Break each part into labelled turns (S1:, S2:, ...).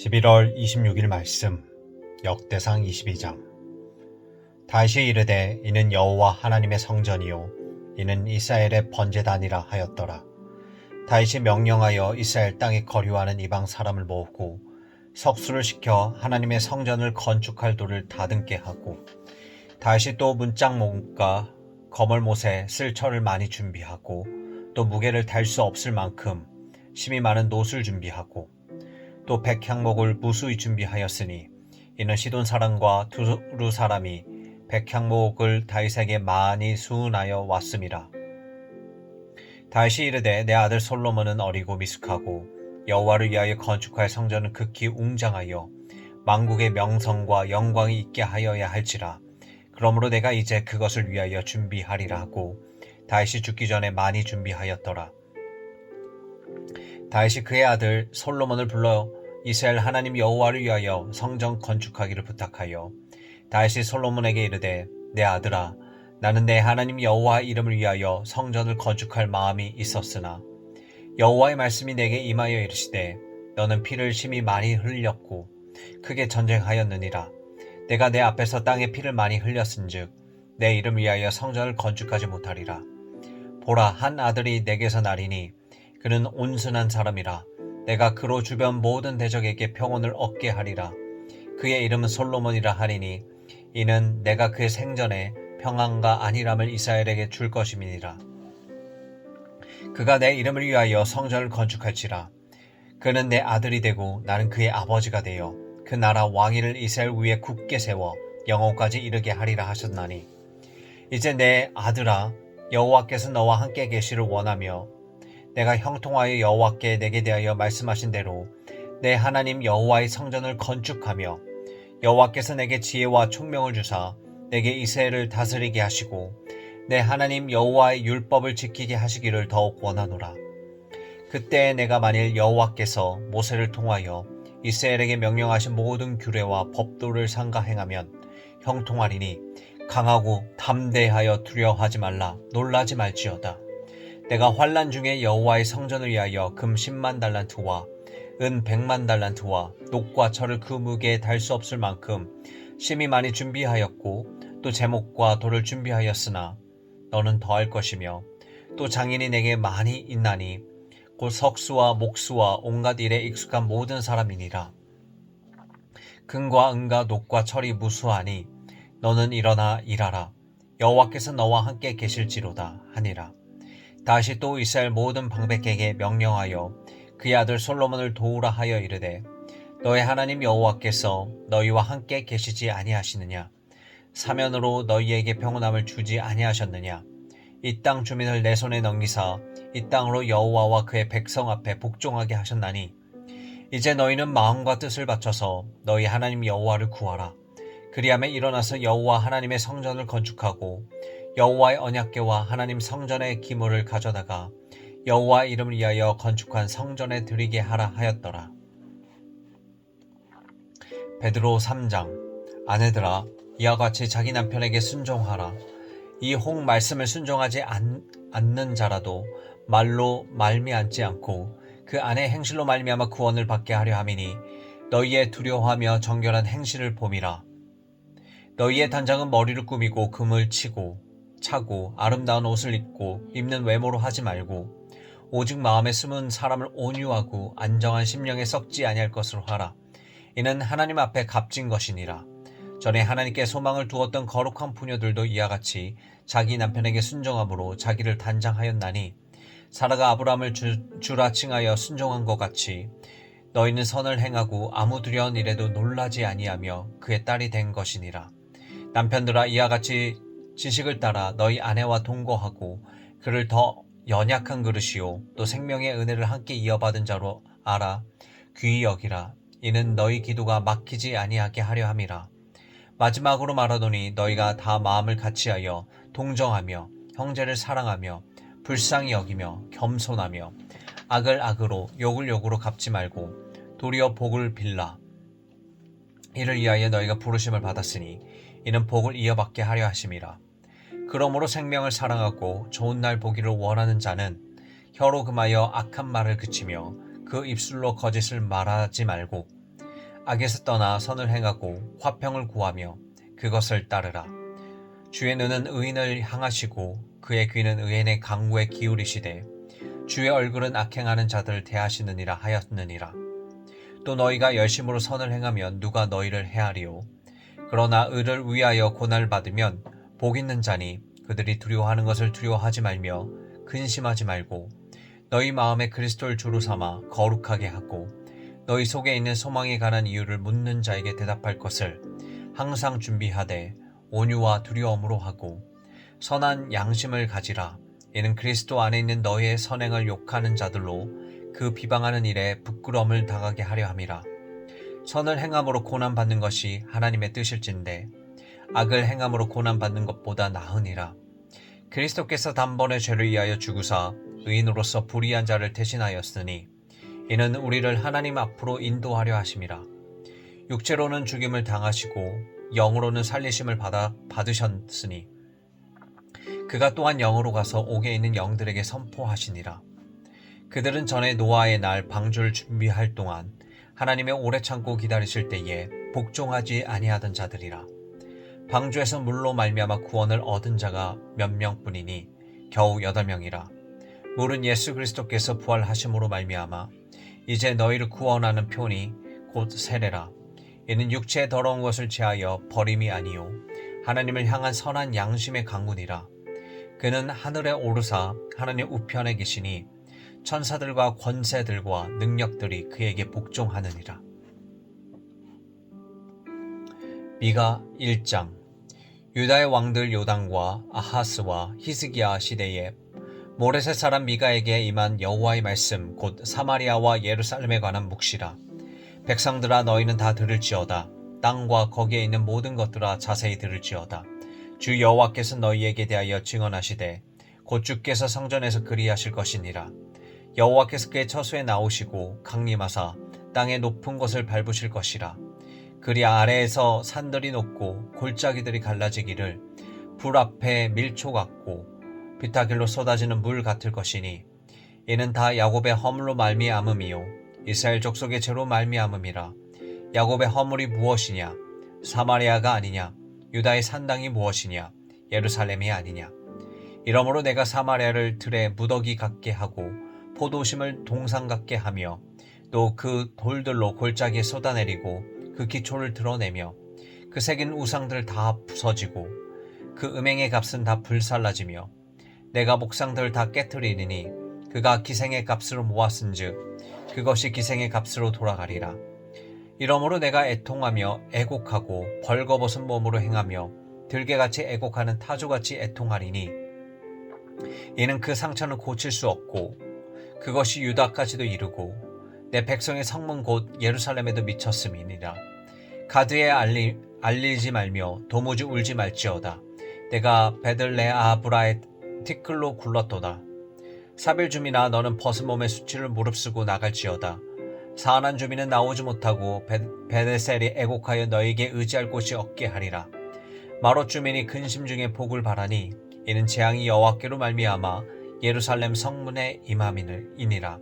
S1: 11월 26일 말씀 역대상 22장. 다시 이르되 이는 여호와 하나님의 성전이요 이는 이스라엘의 번제단이라 하였더라. 다시 명령하여 이스라엘 땅에 거류하는 이방 사람을 모으고 석수를 시켜 하나님의 성전을 건축할 돌을 다듬게 하고 다시 또 문짝목과 거멀못에 쓸 철을 많이 준비하고 또 무게를 달 수 없을 만큼 심이 많은 노술 준비하고 또 백향목을 무수히 준비하였으니 이는 시돈 사람과 두루 사람이 백향목을 다윗에게 많이 수운하여 왔음이라. 다윗이 이르되 내 아들 솔로몬은 어리고 미숙하고 여호와를 위하여 건축할 성전은 극히 웅장하여 만국의 명성과 영광이 있게 하여야 할지라. 그러므로 내가 이제 그것을 위하여 준비하리라 하고 다윗이 죽기 전에 많이 준비하였더라. 다윗이 그의 아들 솔로몬을 불러 이스라엘 하나님 여호와를 위하여 성전 건축하기를 부탁하여 다윗이 솔로몬에게 이르되 내 아들아 나는 내 하나님 여호와 이름을 위하여 성전을 건축할 마음이 있었으나 여호와의 말씀이 내게 임하여 이르시되 너는 피를 심히 많이 흘렸고 크게 전쟁하였느니라. 내가 내 앞에서 땅에 피를 많이 흘렸은즉 내 이름 위하여 성전을 건축하지 못하리라. 보라 한 아들이 내게서 나리니 그는 온순한 사람이라 내가 그로 주변 모든 대적에게 평온을 얻게 하리라. 그의 이름은 솔로몬이라 하리니 이는 내가 그의 생전에 평안과 안일함을 이스라엘에게 줄 것임이니라. 그가 내 이름을 위하여 성전을 건축할지라. 그는 내 아들이 되고 나는 그의 아버지가 되어 그 나라 왕위를 이스라엘 위에 굳게 세워 영원까지 이르게 하리라 하셨나니 이제 내 아들아 여호와께서 너와 함께 계시를 원하며 내가 형통하여 여호와께 내게 대하여 말씀하신 대로 내 하나님 여호와의 성전을 건축하며 여호와께서 내게 지혜와 총명을 주사 내게 이스라엘을 다스리게 하시고 내 하나님 여호와의 율법을 지키게 하시기를 더욱 원하노라. 그때 내가 만일 여호와께서 모세를 통하여 이스라엘에게 명령하신 모든 규례와 법도를 상가 행하면 형통하리니 강하고 담대하여 두려워하지 말라 놀라지 말지어다. 내가 환란 중에 여호와의 성전을 위하여 금 10만 달란트와 은 100만 달란트와 녹과 철을 그 무게에 달 수 없을 만큼 심히 많이 준비하였고 또 제목과 돌을 준비하였으나 너는 더할 것이며 또 장인이 내게 많이 있나니 곧 석수와 목수와 온갖 일에 익숙한 모든 사람이니라. 금과 은과 녹과 철이 무수하니 너는 일어나 일하라. 여호와께서 너와 함께 계실지로다 하니라 다시 또 이스라엘 모든 방백에게 명령하여 그의 아들 솔로몬을 도우라 하여 이르되 너의 하나님 여호와께서 너희와 함께 계시지 아니하시느냐? 사면으로 너희에게 평온함을 주지 아니하셨느냐? 이 땅 주민을 내 손에 넘기사 이 땅으로 여호와와 그의 백성 앞에 복종하게 하셨나니 이제 너희는 마음과 뜻을 바쳐서 너희 하나님 여호와를 구하라. 그리하면 일어나서 여호와 하나님의 성전을 건축하고 여호와의 언약궤와 하나님 성전의 기물을 가져다가 여호와 이름을 위하여 건축한 성전에 드리게 하라 하였더라. 베드로 3장 아내들아 이와 같이 자기 남편에게 순종하라. 이홍 말씀을 순종하지 않, 않는 자라도 말로 말미암지 않고 그 안에 행실로 말미암아 구원을 받게 하려 함이니 너희의 두려워하며 정결한 행실을 봄이라. 너희의 단장은 머리를 꾸미고 금을 치고 차고 아름다운 옷을 입고 입는 외모로 하지 말고 오직 마음에 숨은 사람을 온유하고 안정한 심령에 썩지 아니할 것으로 하라. 이는 하나님 앞에 값진 것이니라. 전에 하나님께 소망을 두었던 거룩한 부녀들도 이와 같이 자기 남편에게 순종함으로 자기를 단장하였나니 사라가 아브라함을 주, 주라 칭하여 순종한 것 같이 너희는 선을 행하고 아무 두려운 일에도 놀라지 아니하며 그의 딸이 된 것이니라. 남편들아 이와 같이 지식을 따라 너희 아내와 동거하고 그를 더 연약한 그릇이요. 또 생명의 은혜를 함께 이어받은 자로 알아 귀히 여기라. 이는 너희 기도가 막히지 아니하게 하려 함이라. 마지막으로 말하노니 너희가 다 마음을 같이하여 동정하며 형제를 사랑하며 불쌍히 여기며 겸손하며 악을 악으로 욕을 욕으로 갚지 말고 도리어 복을 빌라. 이를 위하여 너희가 부르심을 받았으니 이는 복을 이어받게 하려 하심이라 그러므로 생명을 사랑하고 좋은 날 보기를 원하는 자는 혀로 금하여 악한 말을 그치며 그 입술로 거짓을 말하지 말고 악에서 떠나 선을 행하고 화평을 구하며 그것을 따르라. 주의 눈은 의인을 향하시고 그의 귀는 의인의 강구에 기울이시되 주의 얼굴은 악행하는 자들을 대하시느니라 하였느니라. 또 너희가 열심으로 선을 행하면 누가 너희를 해하리요. 그러나 의를 위하여 고난을 받으면 복 있는 자니 그들이 두려워하는 것을 두려워하지 말며 근심하지 말고 너희 마음에 그리스도를 주로 삼아 거룩하게 하고 너희 속에 있는 소망에 관한 이유를 묻는 자에게 대답할 것을 항상 준비하되 온유와 두려움으로 하고 선한 양심을 가지라. 이는 그리스도 안에 있는 너희의 선행을 욕하는 자들로 그 비방하는 일에 부끄러움을 당하게 하려 함이라. 선을 행함으로 고난 받는 것이 하나님의 뜻일진데 악을 행함으로 고난 받는 것보다 나으니라 그리스도께서 단번에 죄를 위하여 죽으사 의인으로서 불의한 자를 대신하였으니 이는 우리를 하나님 앞으로 인도하려 하심이라. 육체로는 죽임을 당하시고 영으로는 살리심을 받아 받으셨으니 그가 또한 영으로 가서 옥에 있는 영들에게 선포하시니라. 그들은 전에 노아의 날 방주를 준비할 동안 하나님의 오래 참고 기다리실 때에 복종하지 아니하던 자들이라. 방주에서 물로 말미암아 구원을 얻은 자가 몇 명뿐이니 겨우 여덟 명이라. 물은 예수 그리스도께서 부활하심으로 말미암아 이제 너희를 구원하는 표니 곧 세례라. 이는 육체의 더러운 것을 제하여 버림이 아니요 하나님을 향한 선한 양심의 강군이라. 그는 하늘에 오르사 하나님 우편에 계시니 천사들과 권세들과 능력들이 그에게 복종하느니라. 미가 1장 유다의 왕들 요당과 아하스와 히스기야 시대에 모레셋 사람 미가에게 임한 여호와의 말씀 곧 사마리아와 예루살렘에 관한 묵시라. 백성들아 너희는 다 들을지어다. 땅과 거기에 있는 모든 것들아 자세히 들을지어다. 주 여호와께서 너희에게 대하여 증언하시되 곧 주께서 성전에서 그리하실 것이니라. 여호와께서 그의 처소에 나오시고 강림하사 땅의 높은 곳을 밟으실 것이라 그리 아래에서 산들이 높고 골짜기들이 갈라지기를 불 앞에 밀초 같고 비타길로 쏟아지는 물 같을 것이니 이는 다 야곱의 허물로 말미암음이요 이스라엘 족속의 죄로 말미암음이라. 야곱의 허물이 무엇이냐? 사마리아가 아니냐? 유다의 산당이 무엇이냐? 예루살렘이 아니냐? 이러므로 내가 사마리아를 들에 무더기 같게 하고 포도심을 동상 같게 하며 또 그 돌들로 골짜기에 쏟아내리고 그 기초를 드러내며 그 새긴 우상들 다 부서지고 그 음행의 값은 다 불살라지며 내가 목상들 다 깨뜨리리니 그가 기생의 값으로 모았은즉 그것이 기생의 값으로 돌아가리라. 이러므로 내가 애통하며 애곡하고 벌거벗은 몸으로 행하며 들개같이 애곡하는 타조같이 애통하리니 이는 그 상처는 고칠 수 없고 그것이 유다까지도 이르고 내 백성의 성문 곧 예루살렘에도 미쳤음이니라. 가드에 알리, 알리지 말며 도무지 울지 말지어다. 내가 베들레아브라의 티클로 굴렀도다. 사빌 주민아 너는 벗은 몸의 수치를 무릅쓰고 나갈지어다. 사안한 주민은 나오지 못하고 베데셀이 애곡하여 너에게 의지할 곳이 없게 하리라. 마롯 주민이 근심 중에 복을 바라니 이는 재앙이 여호와께로 말미암아 예루살렘 성문에 임함이니라.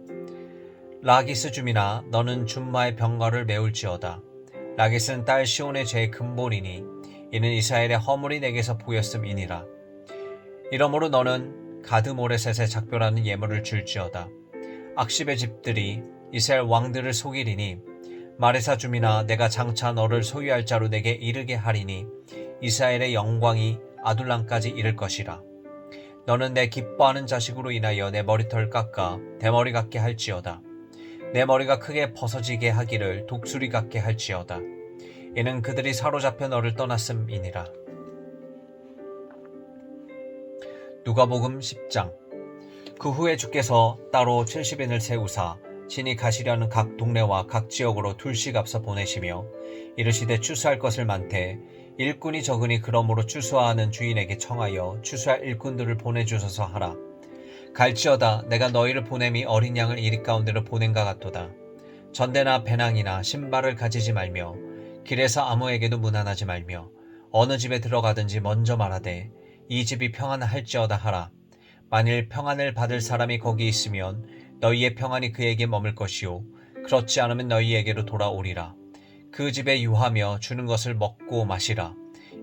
S1: 라기스 주민아 너는 준마의 병거를 메울지어다. 라기스는 딸 시온의 죄의 근본이니 이는 이스라엘의 허물이 내게서 보였음이니라. 이러므로 너는 가드 모레셋에 작별하는 예물을 줄지어다. 악십의 집들이 이스라엘 왕들을 속이리니 마레사 주민아 내가 장차 너를 소유할 자로 내게 이르게 하리니 이스라엘의 영광이 아둘람까지 이를 것이라. 너는 내 기뻐하는 자식으로 인하여 내 머리털 깎아 대머리 같게 할지어다. 내 머리가 크게 벗어지게 하기를 독수리 같게 할지어다. 이는 그들이 사로잡혀 너를 떠났음이니라. 누가복음 10장 그 후에 주께서 따로 70인을 세우사 친히 가시려는 각 동네와 각 지역으로 둘씩 앞서 보내시며 이르시되 추수할 것을 많되 일꾼이 적으니 그러므로 추수하는 주인에게 청하여 추수할 일꾼들을 보내주소서 하라. 갈지어다 내가 너희를 보냄이 어린 양을 이리 가운데로 보낸가 같도다. 전대나 배낭이나 신발을 가지지 말며 길에서 아무에게도 무난하지 말며 어느 집에 들어가든지 먼저 말하되 이 집이 평안할지어다 하라. 만일 평안을 받을 사람이 거기 있으면 너희의 평안이 그에게 머물 것이요. 그렇지 않으면 너희에게로 돌아오리라. 그 집에 유하며 주는 것을 먹고 마시라.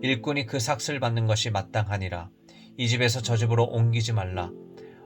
S1: 일꾼이 그 삭슬 받는 것이 마땅하니라. 이 집에서 저 집으로 옮기지 말라.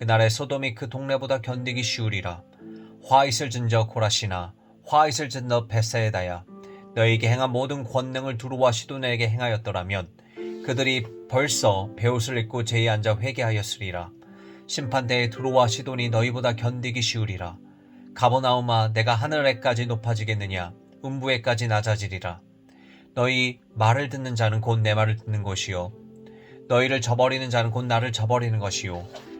S1: 그날에 소돔이 그 동네보다 견디기 쉬우리라. 화 있을 진저 고라시나 화 있을 진저 베사에다야 너희에게 행한 모든 권능을 두루와 시도네에게 행하였더라면 그들이 벌써 베옷을 입고 제에 앉아 회개하였으리라. 심판대에 두루와 시돈이 너희보다 견디기 쉬우리라. 가버나움아 내가 하늘에까지 높아지겠느냐 음부에까지 낮아지리라. 너희 말을 듣는 자는 곧 내 말을 듣는 것이요 너희를 저버리는 자는 곧 나를 저버리는 것이요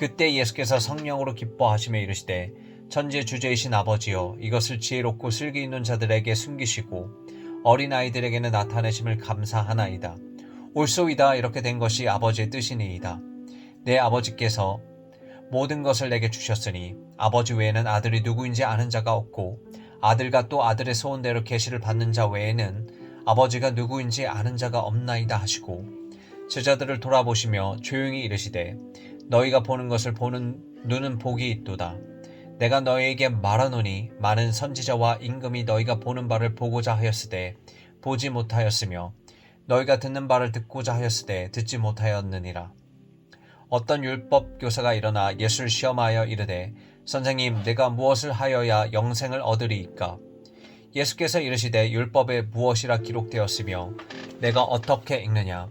S1: 그때 예수께서 성령으로 기뻐하시며 이르시되 천지 주제이신 아버지여 이것을 지혜롭고 슬기 있는 자들에게 숨기시고 어린 아이들에게는 나타내심을 감사하나이다. 옳소이다 이렇게 된 것이 아버지의 뜻이니이다. 내 아버지께서 모든 것을 내게 주셨으니 아버지 외에는 아들이 누구인지 아는 자가 없고 아들과 또 아들의 소원대로 계시를 받는 자 외에는 아버지가 누구인지 아는 자가 없나이다 하시고 제자들을 돌아보시며 조용히 이르시되 너희가 보는 것을 보는 눈은 복이 있도다. 내가 너희에게 말하노니 많은 선지자와 임금이 너희가 보는 바를 보고자 하였으되 보지 못하였으며 너희가 듣는 바를 듣고자 하였으되 듣지 못하였느니라. 어떤 율법 교사가 일어나 예수를 시험하여 이르되 선생님 내가 무엇을 하여야 영생을 얻으리이까 예수께서 이르시되 율법에 무엇이라 기록되었으며 내가 어떻게 읽느냐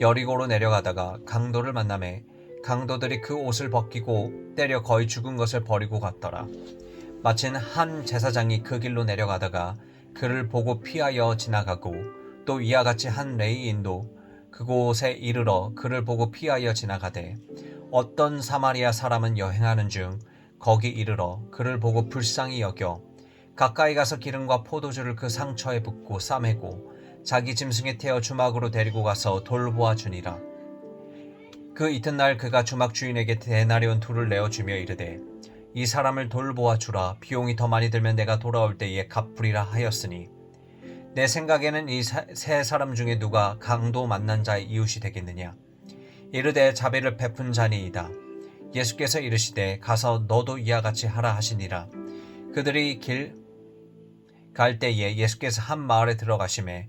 S1: 여리고로 내려가다가 강도를 만남에 강도들이 그 옷을 벗기고 때려 거의 죽은 것을 버리고 갔더라. 마침 한 제사장이 그 길로 내려가다가 그를 보고 피하여 지나가고 또 이와 같이 한 레이인도 그곳에 이르러 그를 보고 피하여 지나가되 어떤 사마리아 사람은 여행하는 중 거기 이르러 그를 보고 불쌍히 여겨 가까이 가서 기름과 포도주를 그 상처에 붓고 싸매고 자기 짐승에 태워 주막으로 데리고 가서 돌보아 주니라. 그 이튿날 그가 주막 주인에게 데나리온 둘을 내어 주며 이르되 이 사람을 돌보아 주라. 비용이 더 많이 들면 내가 돌아올 때에 갚으리라 하였으니 내 생각에는 이 세 사람 중에 누가 강도 만난 자의 이웃이 되겠느냐? 이르되 자비를 베푼 자니이다. 예수께서 이르시되 가서 너도 이와 같이 하라 하시니라. 그들이 길 갈 때에 예수께서 한 마을에 들어가심에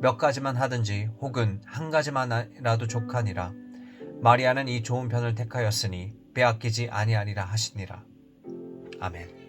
S1: 몇 가지만 하든지 혹은 한 가지만이라도 족하니라. 마리아는 이 좋은 편을 택하였으니 빼앗기지 아니하리라 하시니라. 아멘